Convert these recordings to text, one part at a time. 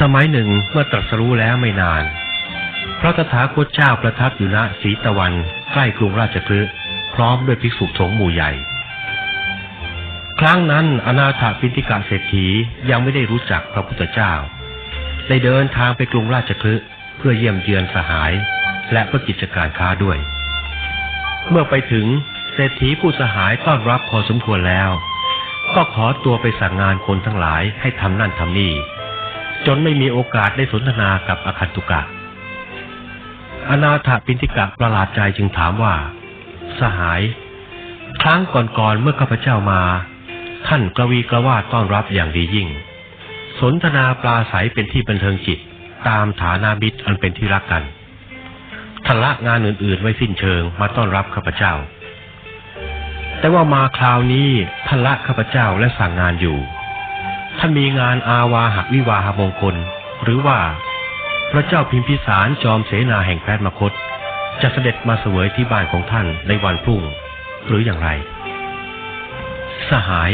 สมัยหนึ่งเมื่อตรัสรู้แล้วไม่นาน พระตถาคตเจ้าประทับอยู่ณศรีตะวันใกล้กรุงราชคฤห์พร้อมด้วยภิกษุสงฆ์หมู่ใหญ่ ครั้งนั้นอนาถปินิกาเศรษฐียังไม่ได้รู้จักพระพุทธเจ้า ได้เดินทางไปกรุงราชคฤห์เพื่อเยี่ยมเยือนสหาย และเพื่อกิจการค้าด้วย เมื่อไปถึงเศรษฐีผู้สหายต้อนรับพอสมควรแล้ว ก็ขอตัวไปสั่งงานคนทั้งหลายให้ทำนั่นทำนี่ จนไม่มีโอกาสได้สนทนากับอคันตุกะ อนาถปินติกะประหลาดใจจึงถามว่า สหาย ครั้งก่อนๆเมื่อข้าพเจ้ามา ท่านกระวีกระวาดต้อนรับอย่างดียิ่ง สนทนาปลาใสเป็นที่บันเทิงจิต ตามฐานามิตรอันเป็นที่รักกันทละงานอื่นๆไว้สิ้นเชิงมาต้อนรับข้าพเจ้า แต่ว่ามาคราวนี้ท่านละข้าพเจ้าและสั่งงานอยู่ ท่านมีงานอาวาหวิวาหมงคล หรือว่า พระเจ้าพิมพิสารจอมเสนาแห่งแคว้นมคต จะเสด็จมาเสวยที่บ้านของท่านในวันพรุ่ง หรืออย่างไร สหาย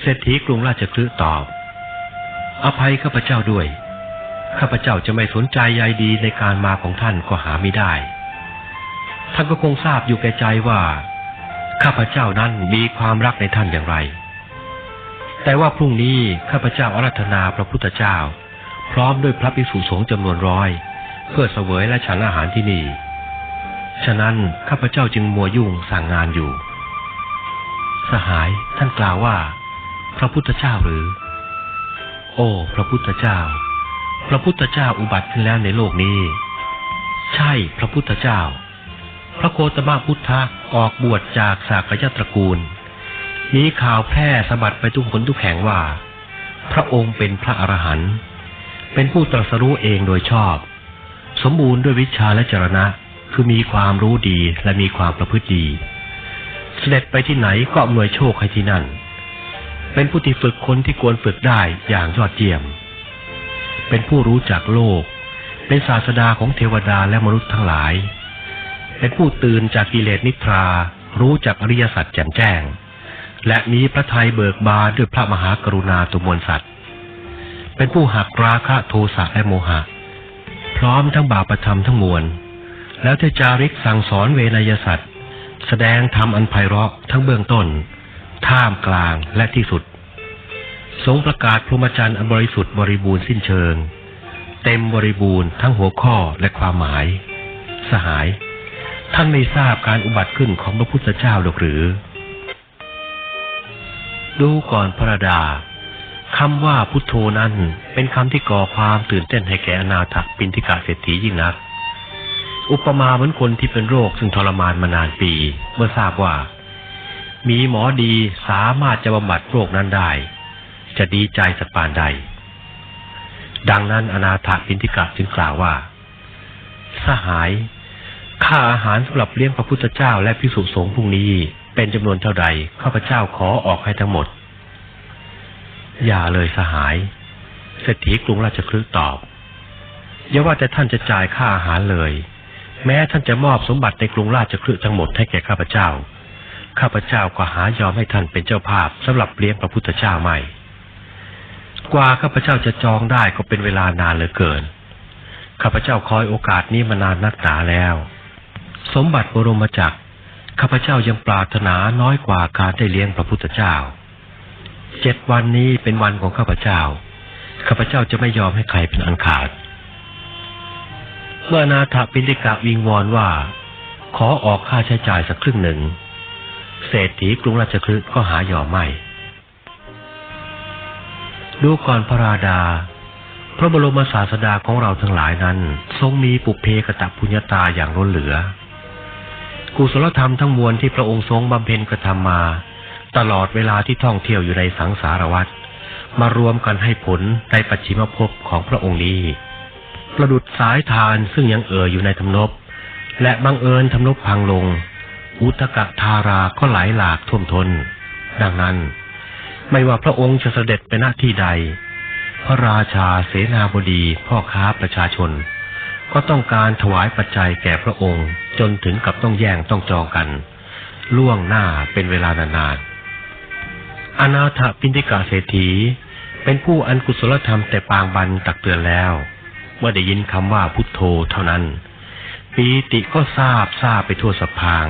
เศรษฐีกรุงราชคฤห์ตอบ อภัยข้าพเจ้าด้วย ข้าพเจ้าจะไม่สนใจใยดีในการมาของท่านก็หาไม่ได้ ท่านก็คงทราบอยู่แก่ใจว่า ข้าพเจ้านั้นมีความรักในท่านอย่างไร แต่ว่าพรุ่งนี้ข้าพเจ้าอารัธนาพระพุทธเจ้า พร้อมด้วยพระภิกษุสงฆ์จำนวนร้อย เพื่อเสวยและฉันอาหารที่นี่ ฉะนั้นข้าพเจ้าจึงมัวยุ่งสั่งงานอยู่ สหายท่านกล่าวว่า พระพุทธเจ้าหรือ โอ้ พระพุทธเจ้า พระพุทธเจ้าอุบัติขึ้นแล้วในโลกนี้ ใช่พระพุทธเจ้า พระโคตมะพุทธะออกบวชจากสากยตระกูล มีข่าวแพร่สะบัดไปทุกคนทุกแห่งว่า พระองค์เป็นพระอรหันต์เป็นผู้ตรัสรู้เองโดยชอบ สมบูรณ์ด้วยวิชาและจรณะคือมีความรู้ดีและมีความประพฤติดี เสด็จไปที่ไหนก็อำนวยโชคให้ที่นั่น เป็นผู้ที่ฝึกคนที่ควรฝึกได้อย่างยอดเยี่ยม เป็นผู้รู้จักโลก เป็นศาสดาของเทวดาและมนุษย์ทั้งหลาย เป็นผู้ตื่นจากกิเลสนิทรา รู้จักอริยสัจแจ่มแจ้ง และมีพระทัยเบิกบานด้วยพระมหากรุณาตุมวลสัตว์ เป็นผู้หักราคะโทสะและโมหะ พร้อมทั้งบาปธรรมทั้งมวล แล้วจะจาริกสั่งสอนเวนยสัตว์ แสดงธรรมอันไพเราะทั้งเบื้องต้น ท่ามกลางและที่สุด ทรงประกาศพรหมจรรย์อันบริสุทธิ์บริบูรณ์สิ้นเชิง เต็มบริบูรณ์ทั้งหัวข้อและความหมาย สหาย ท่านไม่ทราบการอุบัติขึ้นของพระพุทธเจ้าหรือหรือ ดูก่อนพระดาคำว่าพุทโธนั้นเป็นคำที่ก่อความตื่นเต้นให้แก่อนาถปินทิกาเศรษฐียิ่งนัก อุปมาเหมือนคนที่เป็นโรคซึ่งทรมานมานานปี เมื่อทราบว่า มีหมอดีสามารถจะบำบัดโรคนั้นได้ จะดีใจสักปานใด ดังนั้นอนาถปินทิกาจึงกล่าวว่า สหายค่าอาหารสำหรับเลี้ยงพระพุทธเจ้าและพิสุสงฆ์พรุ่งนี้ เป็นจำนวนเท่าใดข้าพเจ้าขอออกให้ทั้งหมด อย่าเลยสหายเศรษฐีกรุงราชคฤห์ตอบอย่าว่าแต่ท่านจะจ่ายค่าอาหารเลย แม้ท่านจะมอบสมบัติในกรุงราชคฤห์ทั้งหมดให้แก่ข้าพเจ้า ข้าพเจ้าก็หายอมให้ท่านเป็นเจ้าภาพสำหรับเลี้ยงพระพุทธเจ้าไม่ กว่าข้าพเจ้าจะจองได้ก็เป็นเวลานานเหลือเกิน ข้าพเจ้าคอยโอกาสนี้มานานนักหนาแล้ว สมบัติบรมจักร ข้าพเจ้ายังปรารถนาน้อยกว่าการได้เลี้ยงพระพุทธเจ้า เจ็ดวันนี้เป็นวันของข้าพเจ้า ข้าพเจ้าจะไม่ยอมให้ใครเป็นอันขาด เมื่อนาถปินติกะวิงวอนว่า ขอออกค่าใช้จ่ายสักครึ่งหนึ่ง เศรษฐีกรุงราชคฤห์ก็หายอมไม่ดูก่อนพระราดา พระบรมศาสดาของเราทั้งหลายนั้น ทรงมีปุเพกตปุญญาตาอย่างล้นเหลือ กุศลธรรมทั้งมวลที่พระองค์ทรงบำเพ็ญกระทำมา ตลอดเวลาที่ท่องเที่ยวอยู่ในสังสารวัฏมารวมกันให้ผลในปัจฉิมภพของพระองค์นี้ ประดุดสายทานซึ่งยังเอ่ออยู่ในทำนบ และบังเอิญทำนบพังลง อุตกะทาราก็ไหลหลากท่วมทน ดังนั้น ไม่ว่าพระองค์จะเสด็จไปณที่ใด พระราชาเสนาบดีพ่อค้าประชาชน ก็ต้องการถวายปัจจัยแก่พระองค์ จนถึงกับต้องแย่งต้องจองกัน ล่วงหน้าเป็นเวลานานๆอนาถปินติกาเศรษฐี เป็นผู้อันกุศลธรรมแต่ปางบันตักเตือนแล้ว เมื่อได้ยินคำว่าพุทโธเท่านั้น ปีติก็ทราบทราบไปทั่วสะพาง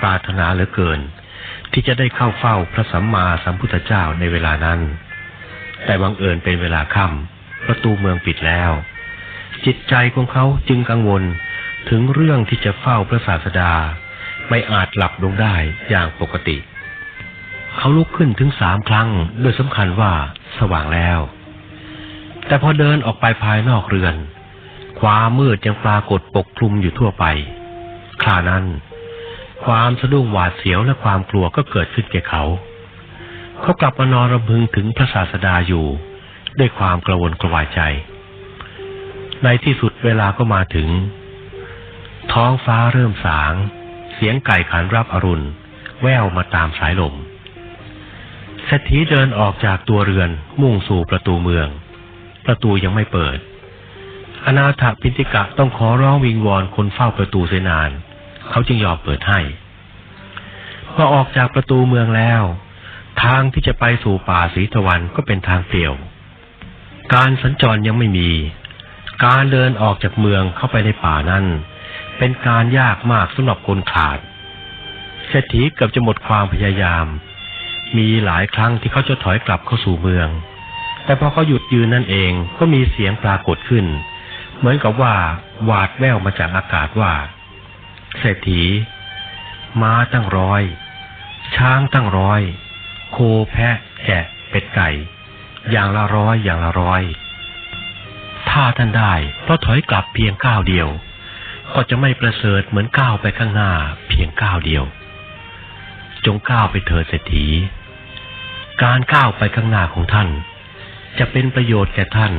ปรารถนาเหลือเกิน ที่จะได้เข้าเฝ้าพระสัมมาสัมพุทธเจ้าในเวลานั้น แต่บังเอิญเป็นเวลาค่ำประตูเมืองปิดแล้ว จิตใจของเขาจึงกังวลถึงเรื่องที่จะเฝ้าพระศาสดา ไม่อาจหลับลงได้อย่างปกติ เขาลุกขึ้นถึงสามครั้ง โดยสำคัญว่าสว่างแล้ว แต่พอเดินออกไปภายนอกเรือน ความมืดยังปรากฏปกคลุมอยู่ทั่วไป ครานั้น ความสะดุ้งหวาดเสียวและความกลัวก็เกิดขึ้นแก่เขา เขากลับมานอนรำพึงถึงพระศาสดาอยู่ ด้วยความกระวนกระวายใจ ในที่สุดเวลาก็มาถึง ท้องฟ้าเริ่มสาง เสียงไก่ขันรับอรุณ แววมาตามสายลมเศรษฐีเดินออกจากตัวเรือนมุ่งสู่ประตูเมือง ประตูยังไม่เปิด อนาถปิติกะต้องขอร้องวิงวอนคนเฝ้าประตูเสนาน เขาจึงยอมเปิดให้พอออกจากประตูเมืองแล้ว ทางที่จะไปสู่ป่าสีตะวันก็เป็นทางเปลี่ยว การสัญจรยังไม่มี การเดินออกจากเมืองเข้าไปในป่านั้น เป็นการยากมากสำหรับคนขาดเศรษฐีเกือบจะหมดความพยายาม มีหลายครั้งที่เขาจะถอยกลับเข้าสู่เมือง แต่พอเขาหยุดยืนนั่นเองก็มีเสียงปรากฏขึ้น เหมือนกับว่าหวาดแววมาจากอากาศว่า เศรษฐี ม้าตั้งร้อย ช้างตั้งร้อย โคแพะแกะเป็ดไก่ อย่างละร้อยอย่างละร้อย ถ้าท่านได้ เพราะถอยกลับเพียงก้าวเดียว ก็จะไม่ประเสริฐเหมือนก้าวไปข้างหน้า เพียงก้าวเดียว จงก้าวไปเถิดเศรษฐี การก้าวไปข้างหน้าของท่าน จะเป็นประโยชน์แก่ท่าน